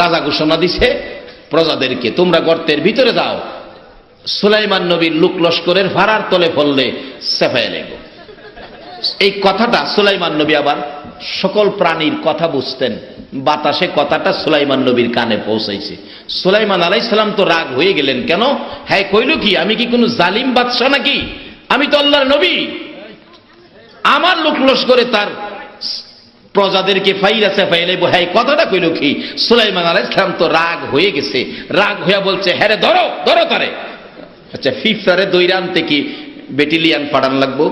রাজা ঘোষণা দিছে, প্রজাদেরকে তোমরা গর্তের ভিতরে যাও। সুলাইমান নবীর লুক লস্করের ভাড়ার তলে ফললে সেফায় লেগো। এই কথাটা সুলাইমান নবী আবার সকল প্রাণীর কথা বুঝতেন। বাতাসে কথাটা সুলাইমান নবীর কানে পৌঁছাইছে। সুলাইমান আলাইসালাম তো রাগ হয়ে গেলেন, কেন? হ্যাঁ কইল কি, আমি কি কোনো জালিম বাদশাহ নাকি? আমি তো আল্লাহর নবী। আমার লোক লস্করে তার প্রজাদেরকে ফাইরাছে ফাইলাইব হ্যাঁ কথাটা কইল কি? সুলাইমান আলাইসালাম তো রাগ হয়ে গেছে। রাগ হইয়া বলছে হ্যাঁ ধরো ধরো তারে। আচ্ছা ফিফারে দৈরান থেকে বেটিলিয়ান পাঠান লাগবো?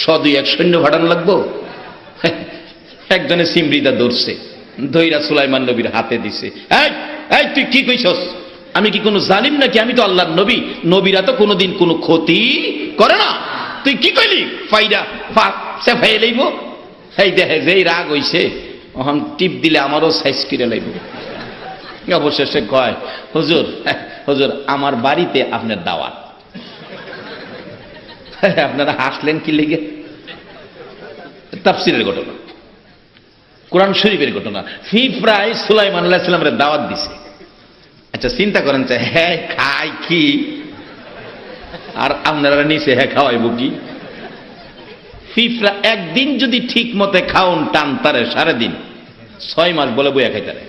শ দুই এক সৈন্য ভাড়ান লাগবো? একজনে সিমরিদা ধরছে দৈরা সুলাইমান নবীর হাতে দিছে। এই তুই কি কইছস? আমি কি কোনো জালিম নাকি? আমি তো আল্লাহর নবী। নবীরা তো কোনোদিন কোনো ক্ষতি করে না। তুই কি কইলি? ফাইরা সে ফাই লইব? এই দেখে, যেই রাগ হইছে, ওখান টিপ দিলে আমারও সাইজ কিনে লাইব। অবশেষে কয়, হুজুর হুজুর, আমার বাড়িতে আপনার দাওয়াত। আপনারা হাসলেন কি লেগে? তাফসিরের ঘটনা। কোরআন শরীফের ঘটনা। ফি প্রায় সুলাইমান আল্লাহ সাল্লামের দাওয়াত দিছে। আচ্ছা চিন্তা করেন যে হ্যাঁ খাই কি? আর আপনারা নিচে হ্যাঁ খাওয়াইব কি? ফিফরা একদিন যদি ঠিক মতে খাওন টান তারে সারা দিন ছয় মাস বলে বইয়া খাইতারে।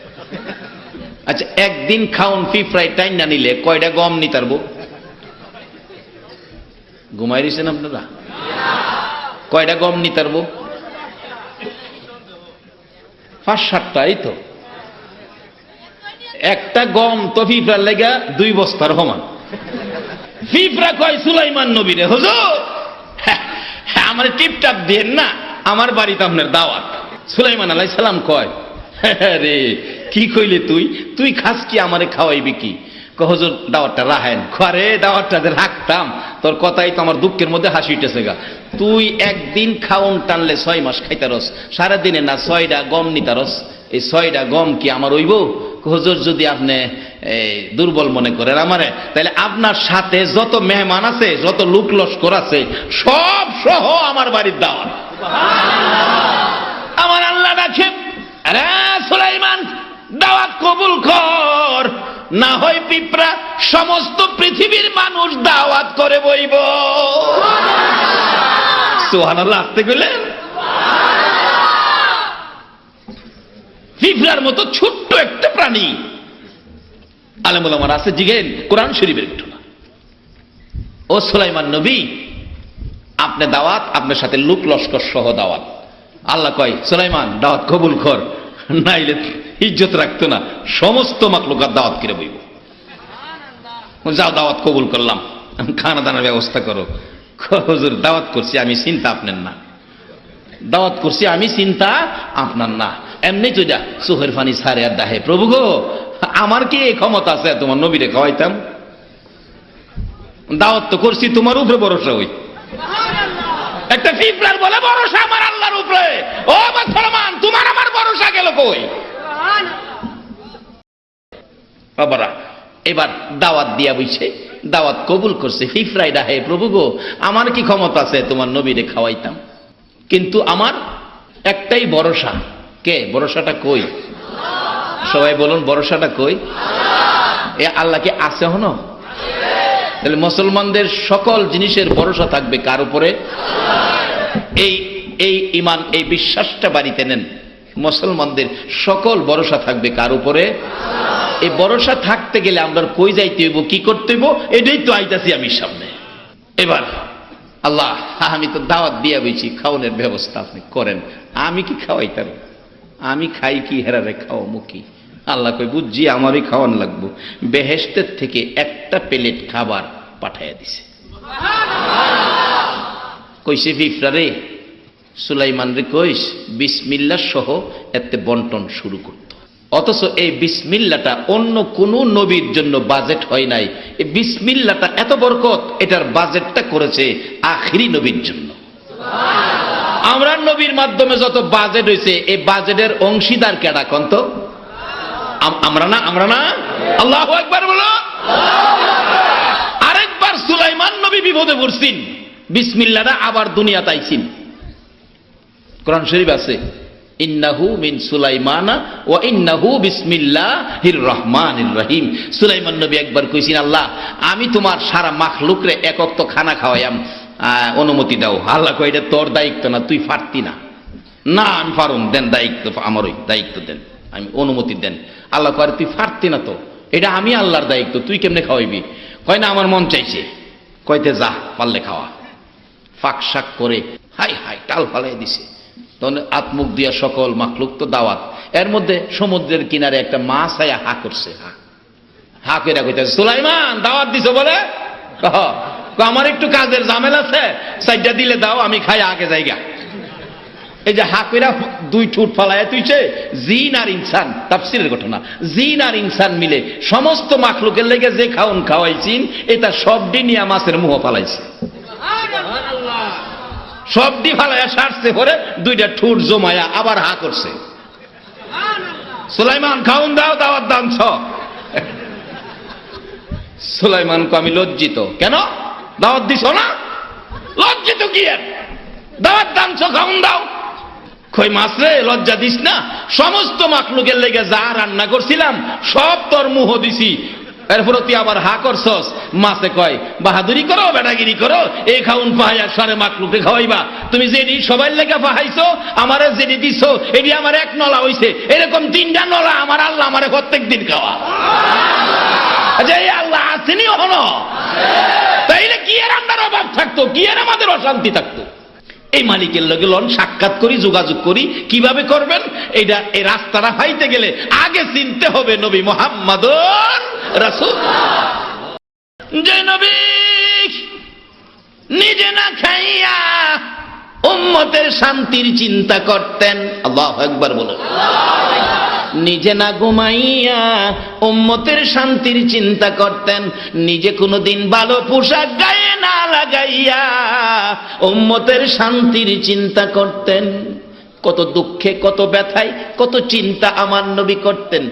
আচ্ছা একদিন খাওন ফিফরাই টাইম না নিলে কয়টা গম নিতারবো? ঘুমাই দিয়েছেন আপনারা? কয়টা গম নিতারবো? পাঁচ সাতটা, এই তো। একটা গম তো ফিফরার লেগা দুই বস্তার সমান। ফিফরা কয় সুলাইমান নবীরে, হুজুর! আমার টিপটাপ দেন না, আমার বাড়িতে আপনার দাওয়াত। সুলাইমান আলাই সালাম কয় রে, কি কইলে তুই? তুই খাস কি আমারে খাওয়াইবি কি? হুজুর, দাওয়াতটা রাহেন খরে দাওয়াতটা যে রাখতাম, তোর কথাই তো আমার দুঃখের মধ্যে হাসি উঠেছে গা। তুই একদিন খাওন টানলে ছয় মাস খাইতারস, সারাদিনে না ছয়টা গম নিতারস। এই ছয়টা গম কি আমার হইব? হুজুর, যদি আপনি দুর্বল মনে করেন আমারে তাহলে আপনার সাথে যত মেহমান আছে যত লুক লস্কর আছে সব সহ আমার বাড়ির দাওয়াত। আমার আল্লাহ ডাকে আরে সুলাইমান দাওয়াত কবুল কর। না হয় পিঁপড়া সমস্ত পৃথিবীর মানুষ দাওয়াত করে বইব। সুহানাল্লাহ আসতে গেলেন পিঁপড়ার মতো ছোট্ট একটা প্রাণী। আলমুল আমার আছে, জিগেন, কোরআন শরীফের ঘটনা ও সুলাইমান নবী দাওয়াত, আপনার সাথে লুক লস্কর সহ দাওয়াত। আল্লাহ কয়, সুলাইমান, দাওয়াত কবুল নাইলে ইজ্জত রাখতো না, সমস্ত মাকলুকার দাওয়াত কিনে বইব। যাও, দাওয়াত কবুল করলাম খানা দানার ব্যবস্থা করো। হুজুর, দাওয়াত করছি, আমি চিন্তা আপনার না। দাওয়াত করছি, আমি চিন্তা আপনার না। এমনি তো যা সুহের ফানি সারে আর দাহে, প্রভু গো আমার কি এই ক্ষমতা আছে? তোমার নবীরে খাওয়াইতাম। দাওয়াত তো করছি, তোমার উপরে ভরসা হই। একটা পিঁপড়ার বলে ভরসা আমার আল্লাহর উপরে। ও ফরমান তোমার আমার ভরসা গেল কই? বাবারা, এবার দাওয়াত দিয়া বইছে, দাওয়াত কবুল করছে। ফিফরাই হে প্রভু গো, আমার কি ক্ষমতা আছে? তোমার নবীরে খাওয়াইতাম। কিন্তু আমার একটাই ভরসা। কে? ভরসাটা কই? সবাই বলুন, ভরসাটা কই? এ আল্লাহ কি আছে হন তাহলে মুসলমানদের সকল জিনিসের ভরসা থাকবে কার উপরে? এই এই ইমান এই বিশ্বাসটা বাড়িতে নেন। মুসলমানদের সকল ভরসা থাকবে কার উপরে? এই ভরসা থাকতে গেলে আমরা কই যাইতে হইব, কি করতে হইব? এটাই তো আইতাছি আমি সামনে। এবার, আল্লাহ, আমি তো দাওয়াত দিয়া বইছি খাওয়ানোর ব্যবস্থা আপনি করেন। আমি কি খাওয়াইতাম? আমি খাই কি হেরারে খাওয়া মুখি? আল্লাহ কই বুঝছি, আমারই খাওয়ান লাগবো। বেহেস্তের থেকে একটা প্লেট খাবার পাঠাইয়া দিছে। কইছে, ফিফরা রে, সুলাইমান রে কইস, বিসমিল্লা সহ এতে বন্টন শুরু করত। অথচ এই বিসমিল্লাটা অন্য কোন নবীর জন্য বাজেট হয় নাই। এই বিসমিল্লাটা এত বরকত, এটার বাজেটটা করেছে আখিরি নবীর জন্য। আমরা নবীর মাধ্যমে যত বাজেট হয়েছে এই বাজেটের অংশীদার কেডা কন্ত আম- আমরা না আমরা না? আল্লাহ একবার বলো। আরেকবার সুলাইমান নবী বিপদে পড়ছেন। বিসমিল্লারা আবার দুনিয়া তাইছেন কোরআন শরীফ আছে, ইন্নাহু মিন সুলাইমানা ও ইন্নাহু বিসমিল্লাহির রহমানির রহিম। সুলাইমান নবী একবার কইছেন, আল্লাহ, আমি তোমার সারা মাখলুকরে একক তো খানা খাওয়াইয়াম। অনুমতি দাও। আল্লাহ কয়, এটা তোর দায়িত্ব না, তুই পারতি না। না, আমি পারুম দেন দায়িত্ব, আমারই দায়িত্ব দেন। আমি অনুমতি দেন। আল্লাহ কয় তুই পারতি না তো, এটা আমি আল্লাহর দায়িত্ব, তুই কেমনে খাওয়াইবি? কয়, না, আমার মন চাইছে। কয়তে যা, পারলে খাওয়া। ফাঁক শাক করে, হাই হাই, টাল ফালাই দিছে। তখন আত্মুখ দিয়া সকল মাখলুক তো দাওয়াত। এর মধ্যে সমুদ্রের কিনারে একটা মাছ আয়া হা করছে, হা। হা করে কইতে সুলাইমান, দাওয়াত দিছো বলে? আমার একটু কাজের জামেল আছে সাইডটা দিলে দাও, আমি খাই, আগে জায়গা। এই যে হাকিরা দুই ঠুট ফালায় তুইছে, জিন আর ইনসান, তাফসিরের ঘটনা। জিন আর ইনসান মিলে সমস্ত মাখলুকের লেগে যে খাওন খাওয়াইছিন এটা সবডি নিয়ে মাছের মুহ ফালাইছে। সবডি ফালাইয়া সারছে পরে দুইটা ঠুট জমায়া আবার হা করছে। সুলাইমান খাউন দাও, দাওয়াত দানছ সুলাইমান কো আমি লজ্জিত। কেন? দাওয়াত দিছ না? লজ্জিত কি দাওয়াত দানছ খাউন দাও। কই, মাছ রে, লজ্জা দিস না? সমস্ত মাকলুকের লেগে যা রান্না করছিলাম, সব তোর মুহ দিছি। এরপর তুই আবার হা করছস। মাছে কয়, বাহাদুরি করো, বেটাগিরি করো, এই খাউন পাহাইয়া সারে মাকলুকে খাওয়াইবা। তুমি যেটি সবাই লেগে পাহাইছো, আমারে যেটি দিছো এটি আমার এক নলা হইছে। এরকম তিনটা নলা আমার আল্লাহ আমারে প্রত্যেক দিন খাওয়া। আচ্ছা এই আল্লাহ আসেনি হলো। তাইলে কি এর আমার অভাব থাকতো? কি এর আমাদের অশান্তি থাকতো? এই মালিকের লগে লন, সাক্ষাৎ করি, যোগাযোগ করি। কীভাবে করবেন? এটা এই রাস্তাটা পাইতে গেলে আগে চিনতে হবে নবী মোহাম্মদ রাসূল। যে নবী, নিজে না খাইয়া উম্মতের শান্তির চিন্তা করতেন। আল্লাহ একবার বলো নিজে না ঘুমাইয়া উম্মতের শান্তির চিন্তা করতেন, নিজে কোনোদিন ভালো পোশাক গায়ে না লাগাইয়া উম্মতের শান্তির চিন্তা করতেন। কত দুঃখে, কত ব্যথায়, কত চিন্তা আমার নবী করতেন।